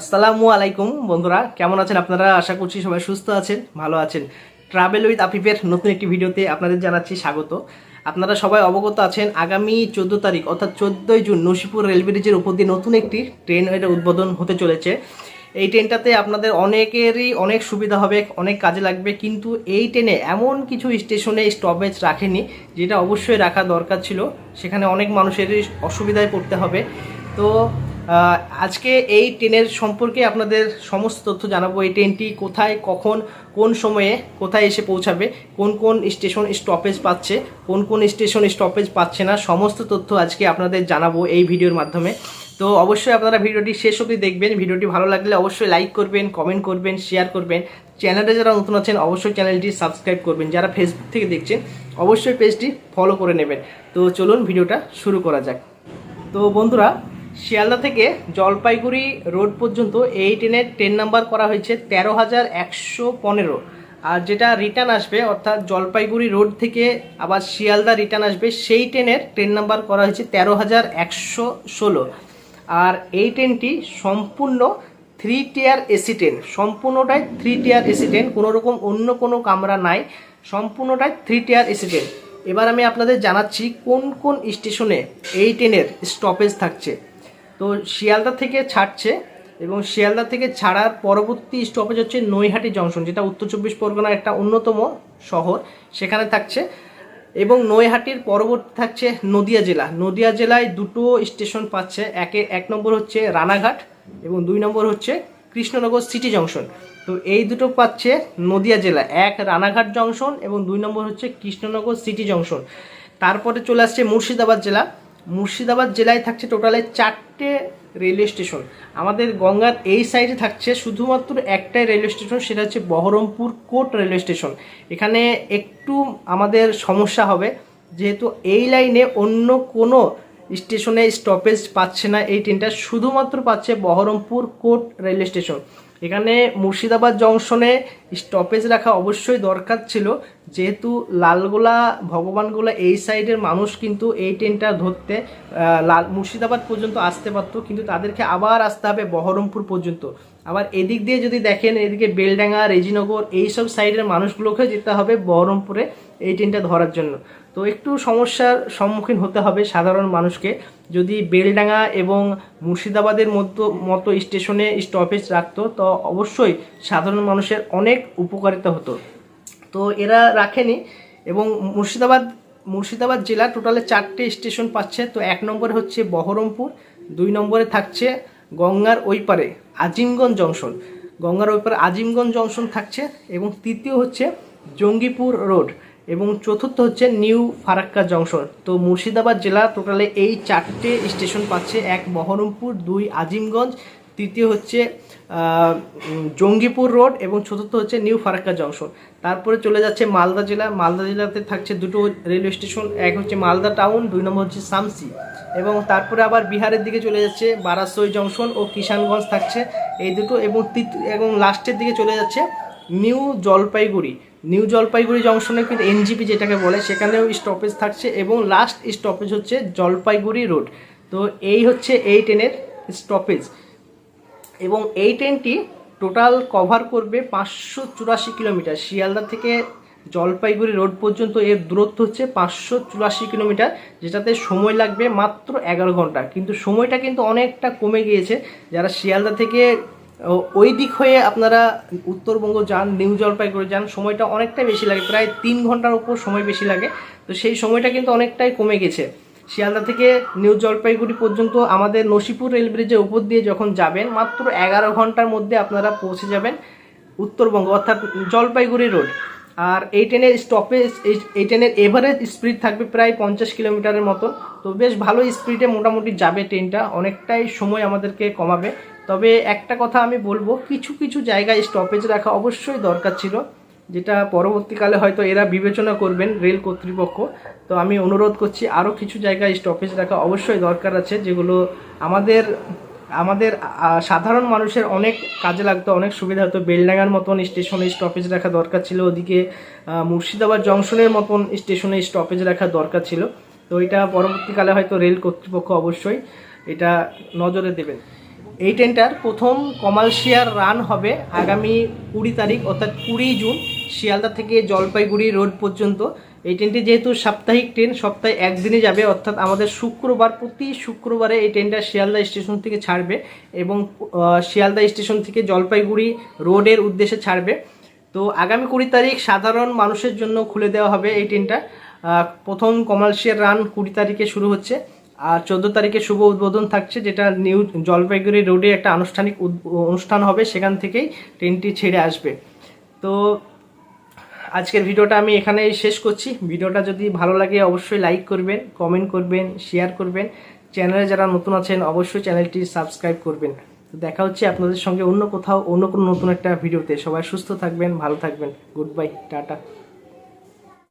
আসসালামু আলাইকুম, বন্ধুরা। কেমন আছেন আপনারা? আশা করছি সবাই সুস্থ আছেন, ভালো আছেন। ট্রাভেল উইথ আফিফের নতুন একটি ভিডিওতে আপনাদের জানাচ্ছি স্বাগত। আপনারা সবাই অবগত আছেন, আগামী চোদ্দ তারিখ, অর্থাৎ চোদ্দোই জুন, নসিপুর রেল ব্রিজের উপর দিয়ে নতুন একটি ট্রেন এটা উদ্বোধন হতে চলেছে। এই ট্রেনটাতে আপনাদের অনেকেরই অনেক সুবিধা হবে, অনেক কাজে লাগবে, কিন্তু এই ট্রেনে এমন কিছু স্টেশনে স্টপেজ রাখেনি, যেটা অবশ্যই রাখা দরকার ছিল। সেখানে অনেক মানুষেরই অসুবিধায় পড়তে হবে। তো আজকে এই ট্রেনের সম্পর্কে আপনাদের সমস্ত তথ্য জানাব। এই ট্রেনটি কোথায়, কখন, কোন সময়ে কোথায় এসে পৌঁছাবে, কোন কোন স্টেশন স্টপেজ পাচ্ছে, কোন কোন স্টেশন স্টপেজ পাচ্ছে না, সমস্ত তথ্য আজকে আপনাদের জানাব এই ভিডিওর মাধ্যমে। তো অবশ্যই আপনারা ভিডিওটি শেষ অবধি দেখবেন। ভিডিওটি ভালো লাগলে অবশ্যই লাইক করবেন কমেন্ট করবেন শেয়ার করবেন। চ্যানেলে যারা নতুন আছেন, অবশ্যই চ্যানেলটি সাবস্ক্রাইব করবেন। যারা ফেসবুক থেকে দেখছেন, অবশ্যই পেজটি ফলো করে নেবেন। তো চলুন ভিডিওটা শুরু করা যাক। তো বন্ধুরা শিয়ালদা থেকে জলপাইগুড়ি রোড পর্যন্ত এই ট্রেনের ট্রেন নাম্বার করা হয়েছে তেরো হাজার একশো পনেরো। আর যেটা রিটার্ন আসবে, অর্থাৎ জলপাইগুড়ি রোড থেকে আবার শিয়ালদা রিটার্ন আসবে, সেই ট্রেনের ট্রেন নাম্বার করা হয়েছে তেরো হাজার একশো ষোলো। আর এই ট্রেনটি সম্পূর্ণ থ্রি টিয়ার এসি ট্রেন সম্পূর্ণটাই থ্রি টিয়ার এসি ট্রেন কোনো রকম অন্য কোনো কামরা নাই, সম্পূর্ণটাই থ্রি টিয়ার এসি ট্রেন এবার আমি আপনাদের জানাচ্ছি কোন কোন স্টেশনে এই ট্রেনের স্টপেজ থাকছে। তো শিয়ালদা থেকে ছাড়ছে এবং শিয়ালদা থেকে ছাড়ার পরবর্তী স্টপেজ হচ্ছে নৈহাটি জংশন যেটা উত্তর চব্বিশ পরগনার একটা অন্যতম শহর। সেখানে থাকছে এবং নৈহাটির পরবর্তী থাকছে নদিয়া জেলা। নদিয়া জেলায় দুটো স্টেশন পাচ্ছে। একে এক নম্বর হচ্ছে রানাঘাট এবং দুই নম্বর হচ্ছে কৃষ্ণনগর সিটি জংশন তো এই দুটো পাচ্ছে নদিয়া জেলা। এক রানাঘাট জংশন এবং দুই নম্বর হচ্ছে কৃষ্ণনগর সিটি জংশন তারপরে চলে আসছে মুর্শিদাবাদ জেলা। মুর্শিদাবাদ জেলায় থাকছে টোটালে চারটে রেলওয়ে স্টেশন। আমাদের গঙ্গার এই সাইডে থাকছে শুধুমাত্র একটাই রেলওয়ে স্টেশন, সেটা হচ্ছে বহরমপুর কোট রেলওয়ে স্টেশন। এখানে একটু আমাদের সমস্যা হবে, যেহেতু এই লাইনে অন্য কোনো স্টেশনে স্টপেজ পাচ্ছে না, এই ট্রেনটা শুধুমাত্র পাচ্ছে বহরমপুর কোট রেলওয়ে স্টেশন। এখানে মুর্শিদাবাদ জংশনে স্টপেজ রাখা অবশ্যই দরকার ছিল। যেহেতু লালগোলা, ভগবানগোলা এই সাইডের মানুষ কিন্তু এই ট্রেনটা ধরতে লাল, মুর্শিদাবাদ পর্যন্ত আসতে পারতো। কিন্তু তাদেরকে আবার আসতে হবে বহরমপুর পর্যন্ত। আবার এদিক দিয়ে যদি দেখেন, এদিকে বেলডাঙ্গা, রেজিনগর, এইসব সাইডের মানুষগুলোকে যেতে হবে বহরমপুরে এই ট্রেনটা ধরার জন্য। তো একটু সমস্যার সম্মুখীন হতে হবে সাধারণ মানুষকে। যদি বেলডাঙ্গা এবং মুর্শিদাবাদের মতো মতো স্টেশনে স্টপেজ রাখতো, তো অবশ্যই সাধারণ মানুষের অনেক উপকারিতা হতো। তো এরা রাখেনি এবং মুর্শিদাবাদ মুর্শিদাবাদ জেলা টোটালে চারটে স্টেশন পাচ্ছে। তো এক নম্বরে হচ্ছে বহরমপুর, দুই নম্বরে থাকছে গঙ্গার ওই পারে আজিমগঞ্জ জংশন। গঙ্গার ওই পারে আজিমগঞ্জ জংশন থাকছে এবং তৃতীয় হচ্ছে জঙ্গিপুর রোড এবং চতুর্থ হচ্ছে নিউ ফারাক্কা জংশন। তো মুর্শিদাবাদ জেলা টোটালে এই চারটে স্টেশন পাচ্ছে, এক বহরমপুর, দুই আজিমগঞ্জ, তৃতীয় হচ্ছে জঙ্গিপুর রোড এবং চতুর্থ হচ্ছে নিউ ফারাক্কা জংশন। তারপরে চলে যাচ্ছে মালদা জেলা। মালদা জেলাতে থাকছে দুটো রেলওয়ে স্টেশন, এক হচ্ছে মালদা টাউন, দুই নম্বর হচ্ছে সামসি এবং তারপরে আবার বিহারের দিকে চলে যাচ্ছে, বারাসই জংশন ও কিষানগঞ্জ থাকছে এই দুটো এবং এবং লাস্টের দিকে চলে যাচ্ছে নিউ জলপাইগুড়ি। নিউ জলপাইগুড়ি জংশনে কিন্তু এনজিপি যেটাকে বলে, সেখানেও স্টপেজ থাকছে এবং লাস্ট স্টপেজ হচ্ছে জলপাইগুড়ি রোড তো এই হচ্ছে এই ট্রেনের স্টপেজ এবং এই ট্রেনটি টোটাল কভার করবে পাঁচশো চুরাশি কিলোমিটার, শিয়ালদা থেকে জলপাইগুড়ি রোড পর্যন্ত এর দূরত্ব হচ্ছে পাঁচশো চুরাশি কিলোমিটার, যেটাতে সময় লাগবে মাত্র এগারো ঘণ্টা। কিন্তু সময়টা কিন্তু অনেকটা কমে গিয়েছে। যারা শিয়ালদা থেকে ওই দিক হয়ে আপনারা উত্তরবঙ্গ যান, নিউ জলপাইগুড়ি যান, সময়টা অনেকটাই বেশি লাগে। প্রায় তিন ঘণ্টার উপর সময় বেশি লাগে। তো সেই সময়টা কিন্তু অনেকটাই কমে গেছে। শিয়ালদা থেকে নিউ জলপাইগুড়ি পর্যন্ত আমাদের নসিপুর রেল ব্রিজের উপর দিয়ে যখন যাবেন, মাত্র এগারো ঘণ্টার মধ্যে আপনারা পৌঁছে যাবেন উত্তরবঙ্গ, অর্থাৎ জলপাইগুড়ি রোড। আর এই ট্রেনের স্টপেজ এই ট্রেনের এভারেজ স্পিড থাকবে প্রায় পঞ্চাশ কিলোমিটারের মতন তো বেশ ভালো স্পিডে মোটামুটি যাবে ট্রেনটা অনেকটাই সময় আমাদেরকে কমাবে। তবে একটা কথা আমি বলব, কিছু কিছু জায়গায় স্টপেজ রাখা অবশ্যই দরকার ছিল, যেটা পরবর্তীকালে হয়তো এরা বিবেচনা করবেন রেল কর্তৃপক্ষ। তো আমি অনুরোধ করছি আরও কিছু জায়গায় স্টপেজ রাখা অবশ্যই দরকার আছে, যেগুলো আমাদের আমাদের সাধারণ মানুষের অনেক কাজে লাগতো, অনেক সুবিধা হতো। বেলডাঙ্গার মতন স্টেশনে স্টপেজ রাখা দরকার ছিল। ওদিকে মুর্শিদাবাদ জংশনের মতন স্টেশনে স্টপেজ রাখা দরকার ছিল। তো এটা পরবর্তীকালে হয়তো রেল কর্তৃপক্ষ অবশ্যই এটা নজরে দেবেন। এই ট্রেনটার প্রথম কমার্শিয়াল রান হবে আগামী কুড়ি তারিখ, অর্থাৎ কুড়ি জুন, শিয়ালদা থেকে জলপাইগুড়ি রোড পর্যন্ত। এই ট্রেনটি যেহেতু সাপ্তাহিক ট্রেন, সপ্তাহে একদিনে যাবে, অর্থাৎ আমাদের শুক্রবার, প্রতি শুক্রবারে এই ট্রেনটা শিয়ালদা স্টেশন থেকে ছাড়বে এবং শিয়ালদা স্টেশন থেকে জলপাইগুড়ি রোডের উদ্দেশ্যে ছাড়বে। তো আগামী কুড়ি তারিখ সাধারণ মানুষের জন্য খুলে দেওয়া হবে এই ট্রেনটা। প্রথম কমার্শিয়াল রান কুড়ি তারিখে শুরু হচ্ছে, আর চোদ্দ তারিখে শুভ উদ্বোধন থাকছে, যেটা নিউ জলপাইগুড়ি রোডে একটা আনুষ্ঠানিক অনুষ্ঠান হবে, সেখান থেকেই ট্রেনটি ছেড়ে আসবে। তো আজকের ভিডিওটা আমি এখানেই শেষ করছি। ভিডিওটা যদি ভালো লাগে অবশ্যই লাইক করবেন কমেন্ট করবেন শেয়ার করবেন। চ্যানেলে যারা নতুন আছেন, অবশ্যই চ্যানেলটি সাবস্ক্রাইব করবেন। তো দেখা হচ্ছে আপনাদের সঙ্গে অন্য কোথাও, অন্য কোনো নতুন একটা ভিডিওতে। সবাই সুস্থ থাকবেন, ভালো থাকবেন। Goodbye tata.